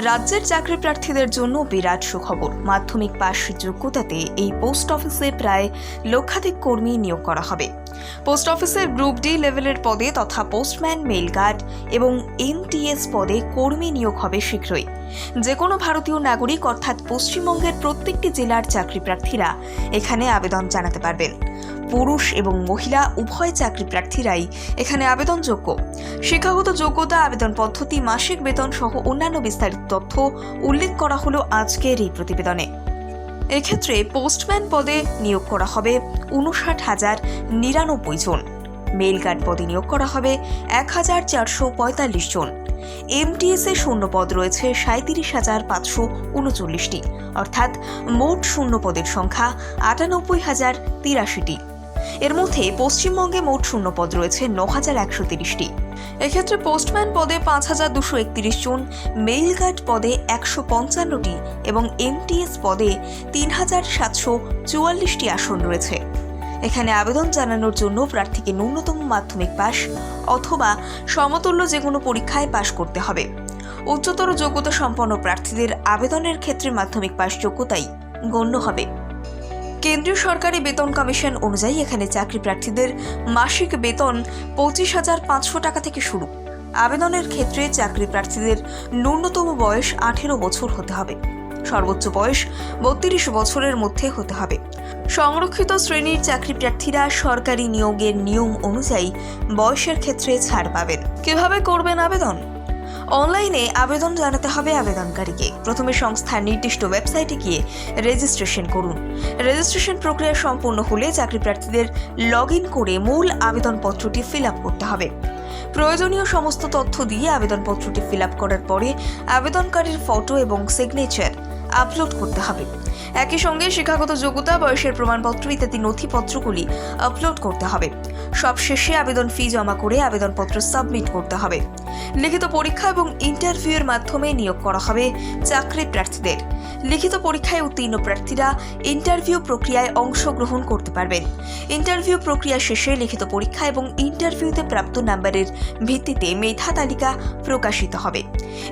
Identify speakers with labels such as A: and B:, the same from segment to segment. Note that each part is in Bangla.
A: রাজ্যের চাকরি প্রার্থীদের জন্য বিরাট সুখবর। মাধ্যমিক পাশ যোগ্যতাতে এই পোস্ট অফিসে প্রায় লক্ষাধিক কর্মী নিয়োগ করা হবে। পোস্ট অফিসের গ্রুপ ডি লেভেলের পদে তথা পোস্টম্যান মেইল গার্ড এবং এমটিএস পদে কর্মী নিয়োগ হবে শীঘ্রই। যে কোনো ভারতীয় নাগরিক অর্থাৎ পশ্চিমবঙ্গের প্রত্যেকটি জেলার চাকরি প্রার্থীরা এখানে আবেদন জানাতে পারবেন। পুরুষ এবং মহিলা উভয় চাকরি প্রার্থীরাই এখানে আবেদনযোগ্য। শিক্ষাগত যোগ্যতা, আবেদন পদ্ধতি, মাসিক বেতন সহ অন্যান্য বিস্তারিত তথ্য উল্লেখ করা হলো আজকের এই প্রতিবেদনে। এক্ষেত্রে পোস্টম্যান পদে নিয়োগ করা হবে উনষাট হাজার নিরানব্বই জন। মেল গার্ড পদে নিয়োগ করা হবে এক হাজার চারশো পঁয়তাল্লিশ জন। এমটিএস এ শূন্য পদ রয়েছে সাঁত্রিশ হাজার পাঁচশো উনচল্লিশটি। অর্থাৎ মোট শূন্য পদের সংখ্যা আটানব্বই হাজার তিরাশিটি। এর মধ্যে পশ্চিমবঙ্গে মোট শূন্য পদ রয়েছে ন হাজার একশো তিরিশটি। এক্ষেত্রে পোস্টম্যান পদে পাঁচ হাজার দুশো একত্রিশ জন মেইল গার্ড পদে একশো পঞ্চান্নটি এবং এমটিএস পদে তিন হাজার সাতশো চুয়াল্লিশটি আসন রয়েছে। এখানে আবেদন জানানোর জন্য প্রার্থীকে ন্যূনতম মাধ্যমিক পাস অথবা সমতুল্য যে কোনো পরীক্ষায় পাশ করতে হবে। উচ্চতর যোগ্যতা সম্পন্ন প্রার্থীদের আবেদনের ক্ষেত্রে মাধ্যমিক পাস যোগ্যতাই গণ্য হবে। কেন্দ্রীয় সরকারি বেতন কমিশন অনুযায়ী এখানে চাকরি প্রার্থীদের মাসিক বেতন পঁচিশ হাজার পাঁচশো টাকা থেকে শুরু। আবেদনের ক্ষেত্রে চাকরি প্রার্থীদের ন্যূনতম বয়স আঠেরো বছর হতে হবে। সর্বোচ্চ বয়স বত্রিশ বছরের মধ্যে হতে হবে। সংরক্ষিত শ্রেণির চাকরি প্রার্থীরা সরকারি নিয়োগের নিয়ম অনুযায়ী বয়সের ক্ষেত্রে ছাড় পাবেন। কীভাবে করবেন আবেদন? অনলাইনে আবেদন জানাতে হবে আবেদনকারীকে। প্রথমে সংস্থার নির্দিষ্ট ওয়েবসাইটে গিয়ে রেজিস্ট্রেশন করুন। রেজিস্ট্রেশন প্রক্রিয়া সম্পূর্ণ হলে চাকরি প্রার্থীদের লগ ইন করে মূল আবেদনপত্রটি ফিল আপ করতে হবে। প্রয়োজনীয় সমস্ত তথ্য দিয়ে আবেদনপত্রটি ফিল আপ করার পরে আবেদনকারীর ফটো এবং সিগনেচার আপলোড করতে হবে। একই সঙ্গে শিক্ষাগত যোগ্যতা, বয়সের প্রমাণপত্র ইত্যাদি নথিপত্রগুলি আপলোড করতে হবে। সবশেষে আবেদন ফি জমা করে আবেদনপত্র সাবমিট করতে হবে। লিখিত পরীক্ষা এবং ইন্টারভিউয়ের মাধ্যমে নিয়োগ করা হবে চাকরি প্রার্থীদের। লিখিত পরীক্ষায় উত্তীর্ণ প্রার্থীরা ইন্টারভিউ প্রক্রিয়ায় অংশগ্রহণ করতে পারবেন। ইন্টারভিউ প্রক্রিয়া শেষে লিখিত পরীক্ষা এবং ইন্টারভিউতে প্রাপ্ত নাম্বারের ভিত্তিতে মেধা তালিকা প্রকাশিত হবে।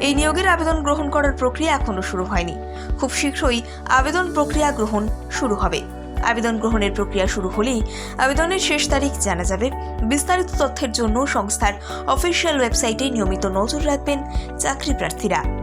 A: এই নিয়োগের আবেদন গ্রহণ করার প্রক্রিয়া এখনও শুরু হয়নি। খুব শীঘ্রই আবেদন প্রক্রিয়া গ্রহণ শুরু হবে। আবেদন গ্রহণের প্রক্রিয়া শুরু হলেই আবেদনের শেষ তারিখ জানা যাবে। বিস্তারিত তথ্যের জন্য সংস্থার অফিসিয়াল ওয়েবসাইটে নিয়মিত নজর রাখবেন চাকরি প্রার্থীরা।